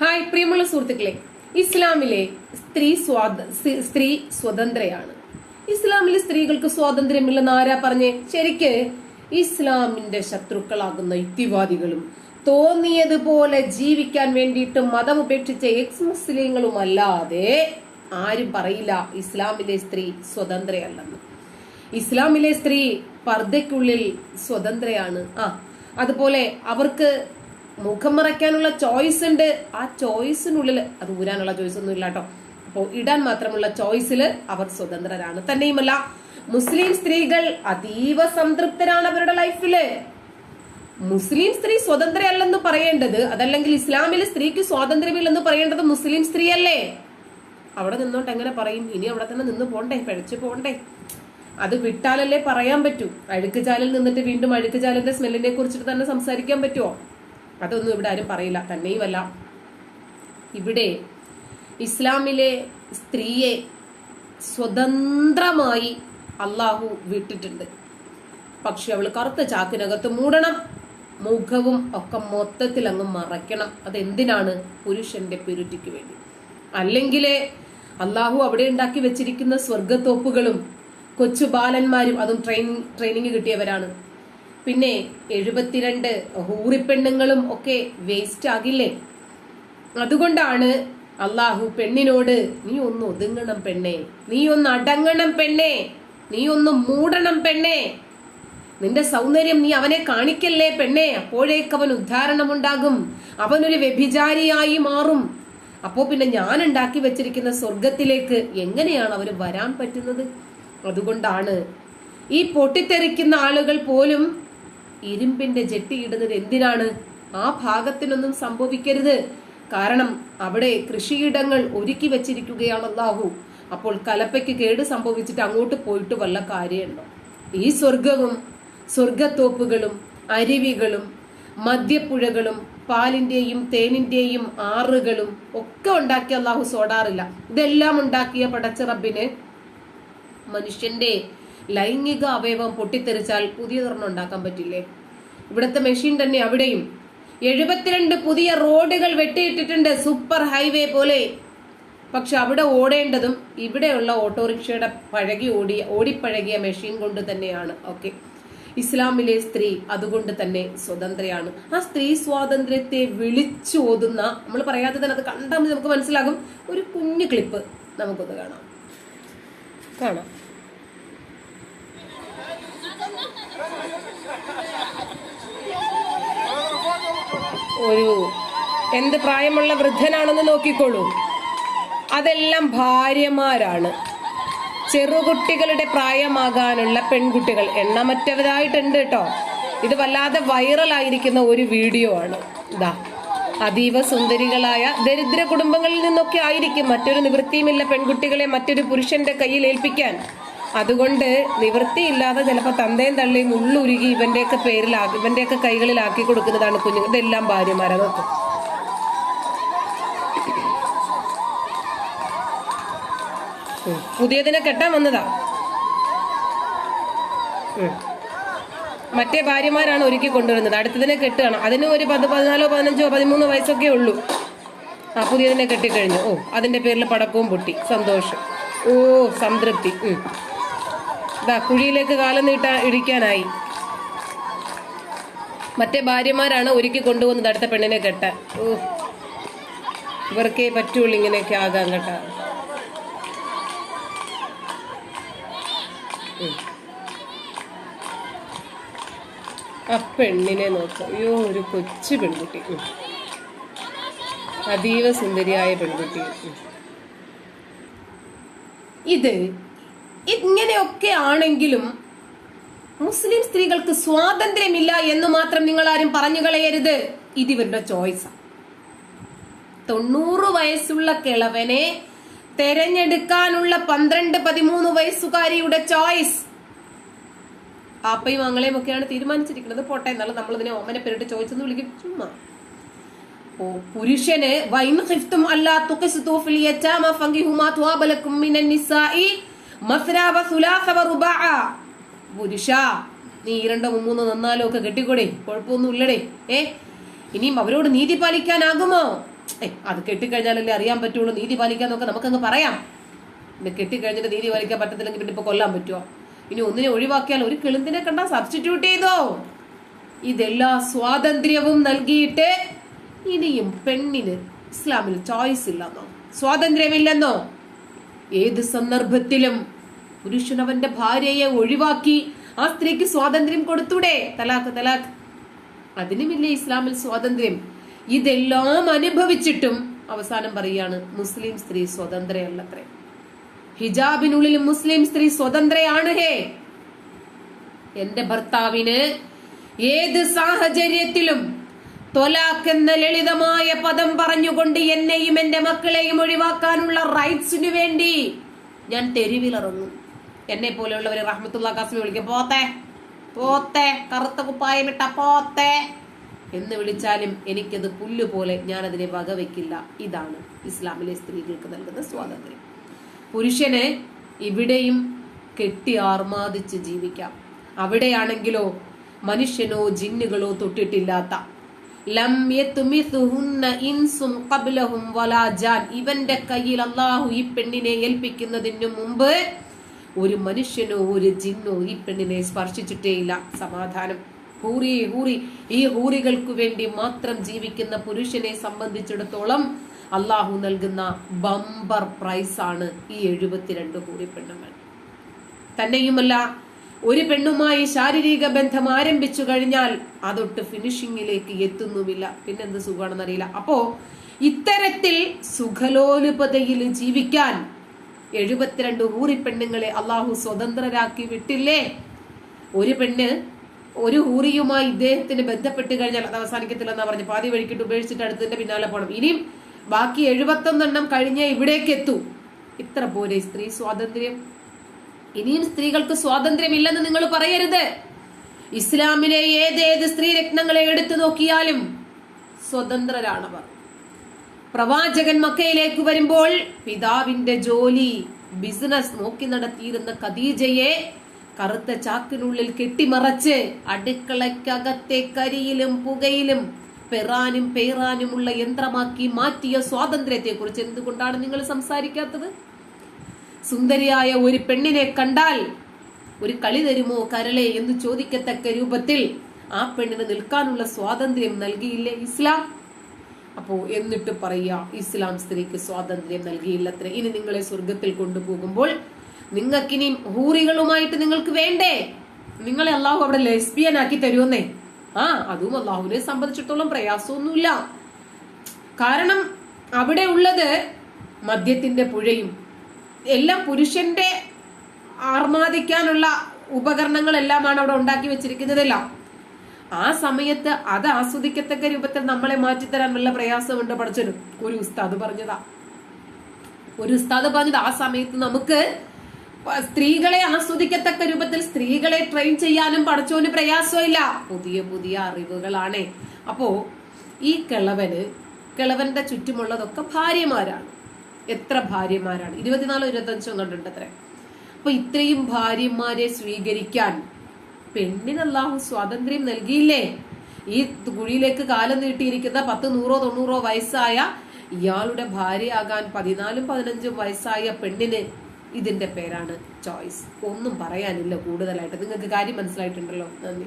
Hi പ്രിയമുള്ള സുഹൃത്തുക്കളെ. ഇസ്ലാമിലെ സ്ത്രീ സ്വാത സ്ത്രീ- സ്വതന്ത്രയാണ്. ഇസ്ലാമിലെ സ്ത്രീകൾക്ക് സ്വാതന്ത്ര്യമില്ലെന്ന് ആരാ പറഞ്ഞേ? ശരിക്ക് ഇസ്ലാമിന്റെ ശത്രുക്കളാകുന്ന യുക്തിവാദികളും തോന്നിയതുപോലെ ജീവിക്കാൻ വേണ്ടിയിട്ട് മതം ഉപേക്ഷിച്ച എക്സ് മുസ്ലിങ്ങളും അല്ലാതെ ആരും പറയില്ല ഇസ്ലാമിലെ സ്ത്രീ സ്വതന്ത്രയല്ലെന്ന്. ഇസ്ലാമിലെ സ്ത്രീ പർദ്ദയ്ക്കുള്ളിൽ സ്വതന്ത്രയാണ്. ആ അതുപോലെ അവർക്ക് മുഖം മറയ്ക്കാനുള്ള ചോയ്സ് ഉണ്ട്. ആ ചോയ്സിനുള്ളിൽ അത് ഊരാനുള്ള ചോയ്സ് ഒന്നും ഇല്ല കേട്ടോ അപ്പോൾ ഇടാൻ മാത്രമുള്ള ചോയ്സിൽ അവർ സ്വതന്ത്രരാണ്. തന്നെയുമല്ല മുസ്ലിം സ്ത്രീകൾ അതീവ സംതൃപ്തരാണ് അവരുടെ ലൈഫിൽ മുസ്ലിം സ്ത്രീ സ്വതന്ത്രയല്ലെന്ന് പറയേണ്ടത് അതല്ലെങ്കിൽ ഇസ്ലാമിൽ സ്ത്രീക്ക് സ്വാതന്ത്ര്യമില്ലെന്ന് പറയേണ്ടത് മുസ്ലിം സ്ത്രീയല്ലേ? അവിടെ നിന്നോണ്ട് എങ്ങനെ പറയും? ഇനി അവിടെ തന്നെ നിന്ന് പോണ്ടേ പിഴച്ചു പോണ്ടേ. അത് വിട്ടാലല്ലേ പറയാൻ പറ്റൂ. അഴുക്കുചാലിൽ നിന്നിട്ട് വീണ്ടും അഴുക്കുചാലിന്റെ സ്മെല്ലിനെ കുറിച്ചിട്ട് തന്നെ സംസാരിക്കാൻ പറ്റുമോ അതൊന്നും ഇവിടെ ആരും പറയില്ല. തന്നെയുമല്ല. ഇവിടെ ഇസ്ലാമിലെ സ്ത്രീയെ സ്വതന്ത്രമായി അള്ളാഹു വിട്ടിട്ടുണ്ട്. പക്ഷെ അവൾ കറുത്ത ചാക്കിനകത്ത് മൂടണം. മുഖവും ഒക്കെ മൊത്തത്തിൽ അങ്ങ് മറയ്ക്കണം. അതെന്തിനാണ് പുരുഷന്റെ പ്യൂരിറ്റിക്ക് വേണ്ടി? അല്ലെങ്കിൽ അള്ളാഹു അവിടെ ഉണ്ടാക്കി വെച്ചിരിക്കുന്ന സ്വർഗത്തോപ്പുകളും കൊച്ചു ബാലന്മാരും അതും ട്രെയിനിങ് ട്രെയിനിങ് കിട്ടിയവരാണ്. പിന്നെ എഴുപത്തിരണ്ട് ഹൂറിപ്പെണ്ണുങ്ങളും ഒക്കെ വേസ്റ്റ് ആകില്ലേ? അതുകൊണ്ടാണ് അള്ളാഹു പെണ്ണിനോട് നീ ഒന്ന് ഒതുങ്ങണം പെണ്ണേ നീ ഒന്ന് അടങ്ങണം പെണ്ണേ നീ ഒന്ന് മൂടണം പെണ്ണേ. നിന്റെ സൗന്ദര്യം നീ അവനെ കാണിക്കല്ലേ പെണ്ണെ? അപ്പോഴേക്ക് അവൻ ഉദ്ധാരണമുണ്ടാകും. അവനൊരു വ്യഭിചാരിയായി മാറും. അപ്പോ പിന്നെ ഞാൻ ഉണ്ടാക്കി വെച്ചിരിക്കുന്ന സ്വർഗത്തിലേക്ക് എങ്ങനെയാണ് അവന് വരാൻ പറ്റുന്നത്? അതുകൊണ്ടാണ് ഈ പൊട്ടിത്തെറിക്കുന്ന ആളുകൾ പോലും ഇരുമ്പിന്റെ ജെട്ടിയിടുന്നത് എന്തിനാണ്? ആ ഭാഗത്തിനൊന്നും സംഭവിക്കരുത്. കാരണം അവിടെ കൃഷിയിടങ്ങൾ ഒരുക്കി വെച്ചിരിക്കുകയാണ് അള്ളാഹു. അപ്പോൾ കലപ്പയ്ക്ക് കേട് സംഭവിച്ചിട്ട് അങ്ങോട്ട് പോയിട്ട് വല്ല കാര്യമുണ്ടോ? ഈ സ്വർഗവും സ്വർഗത്തോപ്പുകളും അരുവികളും മദ്യപ്പുഴകളും പാലിന്റെയും തേനിന്റെയും ആറുകളും ഒക്കെ ഉണ്ടാക്കിയ അള്ളാഹു സോടാറില്ല. ഇതെല്ലാം ഉണ്ടാക്കിയ പടച്ചിറബിന് മനുഷ്യന്റെ ലൈംഗിക അവയവം പൊട്ടിത്തെറിച്ചാൽ പുതിയതൊരെണ്ണം ഉണ്ടാക്കാൻ പറ്റില്ലേ? ഇവിടുത്തെ മെഷീൻ തന്നെ അവിടെയും. എഴുപത്തിരണ്ട് പുതിയ റോഡുകൾ വെട്ടിയിട്ടിട്ടുണ്ട് സൂപ്പർ ഹൈവേ പോലെ. പക്ഷെ അവിടെ ഓടേണ്ടതും ഇവിടെയുള്ള ഓട്ടോറിക്ഷയുടെ പഴകി ഓടിയ ഓടിപ്പഴകിയ മെഷീൻ കൊണ്ട് തന്നെയാണ്. ഓക്കെ ഇസ്ലാമിലെ സ്ത്രീ അതുകൊണ്ട് തന്നെ സ്വതന്ത്രയാണ്. ആ സ്ത്രീ സ്വാതന്ത്ര്യത്തെ വിളിച്ചു ഓതുന്ന നമ്മൾ പറയാതെ തന്നെ അത് കണ്ടാൽ നമുക്ക് മനസ്സിലാകും. ഒരു കുഞ്ഞു ക്ലിപ്പ് നമുക്കൊന്ന് കാണാം. കാണാം. ഒരു എന്ത് പ്രായമുള്ള വൃദ്ധനാണെന്ന് നോക്കിക്കോളൂ. അതെല്ലാം ഭാര്യമാരാണ്. ചെറുകുട്ടികളുടെ പ്രായമാകാനുള്ള പെൺകുട്ടികൾ. എണ്ണമറ്റവരായിട്ടുണ്ട് കേട്ടോ. ഇത് വല്ലാതെ വൈറലായിരിക്കുന്ന ഒരു വീഡിയോ ആണ്. ഇതാ അതീവ സുന്ദരികളായ ദരിദ്ര കുടുംബങ്ങളിൽ നിന്നൊക്കെ ആയിരിക്കും മറ്റൊരു നിവൃത്തിയുമില്ല പെൺകുട്ടികളെ മറ്റൊരു പുരുഷന്റെ കയ്യിൽ ഏൽപ്പിക്കാൻ. അതുകൊണ്ട് നിവൃത്തിയില്ലാതെ ചിലപ്പോൾ തന്തയും തള്ളിയും ഉള്ളുരുകി ഇവന്റെയൊക്കെ പേരിലാക്കി ഇവന്റെയൊക്കെ കൈകളിലാക്കി കൊടുക്കുന്നതാണ് കുഞ്ഞുങ്ങളുടെ എല്ലാം ഭാര്യമാരെ നോക്കും. പുതിയതിനെ കെട്ടാൻ വന്നതാ. മറ്റേ ഭാര്യമാരാണ് ഒരുക്കി കൊണ്ടുവരുന്നത്. അടുത്തതിനെ കെട്ടുകയാണ്. അതിന് ഒരു പത്ത് പതിനാലോ പതിനഞ്ചോ പതിമൂന്നോ വയസ്സൊക്കെ ഉള്ളൂ. ആ പുതിയതിനെ കെട്ടിക്കഴിഞ്ഞു. ഓ അതിന്റെ പേരിൽ പടക്കവും പൊട്ടി. സന്തോഷം. ഓ സംതൃപ്തി. ദാ കുഴിയിലേക്ക് കാലം നീട്ട ഇടിക്കാനായി. മറ്റേ ഭാര്യമാരാണ് ഒരുക്കി കൊണ്ടുവന്നത് അടുത്ത പെണ്ണിനെ കെട്ട ഓ ഇവർക്കേ പറ്റുള്ളൂ ഇങ്ങനെയൊക്കെ ആകാൻ കേട്ട. ആ പെണ്ണിനെ നോക്കാം. അയ്യോ ഒരു കൊച്ചു പെൺകുട്ടി. അതീവ സുന്ദരിയായ പെൺകുട്ടി. ഇത് ഇങ്ങനെയൊക്കെ ആണെങ്കിലും മുസ്ലിം സ്ത്രീകൾക്ക് സ്വാതന്ത്ര്യമില്ല എന്ന് മാത്രം നിങ്ങൾ ആരും പറഞ്ഞു കളയരുത്. ഇത് ഇവരുടെ ചോയ്സാണ് തൊണ്ണൂറ് വയസ്സുള്ള കിളവനെ തെരഞ്ഞെടുക്കാനുള്ള പന്ത്രണ്ട് പതിമൂന്ന് വയസ്സുകാരിയുടെ ചോയ്സ്. ആപ്പയും അങ്ങളെയും ഒക്കെയാണ് തീരുമാനിച്ചിരിക്കുന്നത്. പോട്ടെ എന്നാലും നമ്മൾ ഇതിനെ ഓമനെ പേരിട്ട് ചോദിച്ചെന്ന് വിളിക്കും. ചുമ്മാ. ഓ പുരുഷന് വൈൻ ഹിഫ്തും അല്ലാ തുഖ്സിതു ഫിൽ യതാമ ഫങ്കിഹുമാ ത്വാബലക്കും മിനൻ വറുബാഅ പുരുഷ നീ രണ്ടോ മൂന്നോ നന്നാലോ ഒക്കെ കെട്ടിക്കൂടെ. കുഴപ്പമൊന്നും ഇല്ലടേ. ഏ? ഇനിയും അവരോട് നീതി പാലിക്കാനാകുമോ? ഏ അത് കെട്ടിക്കഴിഞ്ഞാലല്ലേ അറിയാൻ പറ്റുള്ളൂ. നീതി പാലിക്കാന്നൊക്കെ നമുക്കങ്ങ് പറയാം. പിന്നെ കെട്ടിക്കഴിഞ്ഞിട്ട് നീതി പാലിക്കാൻ പറ്റത്തില്ലെങ്കിൽ പിന്നെ ഇപ്പൊ കൊല്ലാൻ പറ്റുമോ ഇനി ഒന്നിനെ ഒഴിവാക്കിയാൽ ഒരു കിളുന്തിനെ കണ്ടാൽ സബ്സ്റ്റിറ്റ്യൂട്ട് ചെയ്തോ? ഇതെല്ലാ സ്വാതന്ത്ര്യവും നൽകിയിട്ട് ഇനിയും പെണ്ണിന് ഇസ്ലാമിൽ ചോയ്സ് ഇല്ലെന്നോ? സ്വാതന്ത്ര്യമില്ലെന്നോ? ഏത് സന്ദർഭത്തിലും പുരുഷൻ അവന്റെ ഭാര്യയെ ഒഴിവാക്കി ആ സ്ത്രീക്ക് സ്വാതന്ത്ര്യം കൊടുത്തൂടെ? തലാഖ് തലാഖ്. അതിനുമില്ലേ ഇസ്ലാമിൽ സ്വാതന്ത്ര്യം? ഇതെല്ലാം അനുഭവിച്ചിട്ടും അവസാനം പറയാണ് മുസ്ലിം സ്ത്രീ സ്വതന്ത്രയല്ലത്രേ. ഹിജാബിനുള്ളിൽ മുസ്ലിം സ്ത്രീ സ്വതന്ത്രയാണ് ഹേ. എന്റെ ഭർത്താവിന് ഏത് സാഹചര്യത്തിലും തൊലാഖ് എന്ന ലളിതമായ പദം പറഞ്ഞുകൊണ്ട് എന്നെയും എന്റെ മക്കളെയും ഒഴിവാക്കാനുള്ള റൈറ്റ്സിനു വേണ്ടി ഞാൻ തെരുവിലിറങ്ങും. എന്നെ പോലെയുള്ളവരെ റഹ്മത്തുള്ള കാസ്മി വിളിക്കും. പോത്തെ പോത്തെ കറുത്ത കുപ്പായമിട്ട പോത്തെ എന്ന് വിളിച്ചാലും എനിക്കത് പുല്ല് പോലെ ഞാൻ അതിനെ വകവെക്കില്ല. ഇതാണ് ഇസ്ലാമിലെ സ്ത്രീകൾക്ക് നൽകുന്ന സ്വാതന്ത്ര്യം. പുരുഷന് ഇവിടെയും കെട്ടി ആർമാദിച്ച് ജീവിക്കാം. അവിടെയാണെങ്കിലോ മനുഷ്യനോ ജിന്നുകളോ തൊട്ടിട്ടില്ലാത്ത ലം ഖബ്ലഹും വലാ ജാൻ. ഇവന്റെ കയ്യിൽ അള്ളാഹു ഈ പെണ്ണിനെ ഏൽപ്പിക്കുന്നതിന് മുമ്പ് ഒരു മനുഷ്യനോ ഒരു ജിന്നോ ഈ പെണ്ണിനെ സ്പർശിച്ചിട്ടേയില്ല സമാധാനം. ഹൂറി ഹൂറി. ഈ ഹൂറികൾക്ക് വേണ്ടി മാത്രം ജീവിക്കുന്ന പുരുഷനെ സംബന്ധിച്ചിടത്തോളം അള്ളാഹു നൽകുന്ന ബമ്പർ പ്രൈസാണ് ഈ എഴുപത്തിരണ്ട് ഹൂറി പെണ്ണുങ്ങൾ. തന്നെയുമല്ല ഒരു പെണ്ണുമായി ശാരീരിക ബന്ധം ആരംഭിച്ചു കഴിഞ്ഞാൽ അതൊട്ട് ഫിനിഷിങ്ങിലേക്ക് എത്തുന്നുമില്ല. പിന്നെന്ത് സുഖമാണെന്നറിയില്ല അപ്പോ ഇത്തരത്തിൽ സുഖലോലുപതയിൽ ജീവിക്കാൻ എഴുപത്തിരണ്ട് ഹൂറി പെണ്ണുങ്ങളെ അള്ളാഹു സ്വതന്ത്രരാക്കി വിട്ടില്ലേ? ഒരു പെണ്ണ് ഒരു ഹൂറിയുമായി ഇദ്ദേഹത്തിന് ബന്ധപ്പെട്ട് കഴിഞ്ഞാൽ അത് അവസാനിക്കത്തില്ലെന്നാ പറഞ്ഞു പാതി വഴിക്കിട്ട് ഉപേക്ഷിച്ചിട്ട് അടുത്തതിന്റെ പിന്നാലെ പോകണം. ഇനിയും ബാക്കി എഴുപത്തൊന്നെണ്ണം കഴിഞ്ഞേ ഇവിടേക്ക് എത്തൂ ഇത്ര പോരെ സ്ത്രീ സ്വാതന്ത്ര്യം. ഇനിയും സ്ത്രീകൾക്ക് സ്വാതന്ത്ര്യമില്ലെന്ന് നിങ്ങൾ പറയരുത്. ഇസ്ലാമിലെ ഏതേത് സ്ത്രീ രത്നങ്ങളെ എടുത്തു നോക്കിയാലും സ്വതന്ത്രരാണവർ. പ്രവാചകൻ മക്കയിലേക്ക് വരുമ്പോൾ പിതാവിന്റെ ജോലി ബിസിനസ് നോക്കി നടത്തിയിരുന്ന ഖദീജയെ കറുത്ത ചാക്കിനുള്ളിൽ കെട്ടിമറച്ച് അടുക്കളയ്ക്കകത്തെ കരിയിലും പുകയിലും പെറാനും പേറാനുമുള്ള യന്ത്രമാക്കി മാറ്റിയ സ്വാതന്ത്ര്യത്തെക്കുറിച്ച് എന്തുകൊണ്ടാണ് നിങ്ങൾ സംസാരിക്കാത്തത്? സുന്ദരിയായ ഒരു പെണ്ണിനെ കണ്ടാൽ ഒരു കളി തരുമോ കരളെ എന്ന് ചോദിക്കത്തക്ക രൂപത്തിൽ ആ പെണ്ണിന് നിൽക്കാനുള്ള സ്വാതന്ത്ര്യം നൽകിയില്ലേ ഇസ്ലാം? അപ്പോ എന്നിട്ട് പറയുക ഇസ്ലാം സ്ത്രീക്ക് സ്വാതന്ത്ര്യം നൽകിയില്ലത്ര. ഇനി നിങ്ങളെ സ്വർഗത്തിൽ കൊണ്ടുപോകുമ്പോൾ നിങ്ങൾക്കിനി ഹൂറികളുമായിട്ട് നിങ്ങൾക്ക് വേണ്ടേ? നിങ്ങളെ അള്ളാഹു അവിടെ ലെസ്ബിയൻ ആക്കി തരുമെന്നേ. ആ അതും അള്ളാഹുവിനെ സംബന്ധിച്ചിടത്തോളം പ്രയാസമൊന്നുമില്ല. കാരണം അവിടെ ഉള്ളത് മദ്യത്തിന്റെ പുഴയും എല്ലാം പുരുഷന്റെ ആർമാദിക്കാനുള്ള ഉപകരണങ്ങളെല്ലാമാണ് അവിടെ ഉണ്ടാക്കി വെച്ചിരിക്കുന്നതെല്ലാം. ആ സമയത്ത് അത് ആസ്വദിക്കത്തക്ക രൂപത്തിൽ നമ്മളെ മാറ്റിത്തരാൻ വല്ല പ്രയാസമുണ്ട് പഠിച്ചനും ഒരു ഉസ്താദ് പറഞ്ഞതാ. ഒരു ഉസ്താദ് പറഞ്ഞത് ആ സമയത്ത് നമുക്ക് സ്ത്രീകളെ ആസ്വദിക്കത്തക്ക രൂപത്തിൽ സ്ത്രീകളെ ട്രെയിൻ ചെയ്യാനും പഠിച്ചോന് പ്രയാസമില്ല. പുതിയ പുതിയ അറിവുകളാണേ. അപ്പോ ഈ കിളവന് കിളവന്റെ ചുറ്റുമുള്ളതൊക്കെ ഭാര്യമാരാണ്. എത്ര ഭാര്യമാരാണ്? ഇരുപത്തിനാലോ ഇരുപത്തഞ്ചോ കണ്ടിട്ടുണ്ട് അത്ര അപ്പൊ ഇത്രയും ഭാര്യമാരെ സ്വീകരിക്കാൻ പെണ്ണിന് അള്ളാഹു സ്വാതന്ത്ര്യം നൽകിയില്ലേ? ഈ കുഴിയിലേക്ക് കാലം നീട്ടിയിരിക്കുന്ന പത്ത് നൂറോ തൊണ്ണൂറോ വയസ്സായ ഇയാളുടെ ഭാര്യയാകാൻ പതിനാലും പതിനഞ്ചും വയസ്സായ പെണ്ണിന് ഇതിന്റെ പേരാണ് ചോയ്സ്. ഒന്നും പറയാനില്ല കൂടുതലായിട്ട്. നിങ്ങൾക്ക് കാര്യം മനസ്സിലായിട്ടുണ്ടല്ലോ? നന്ദി.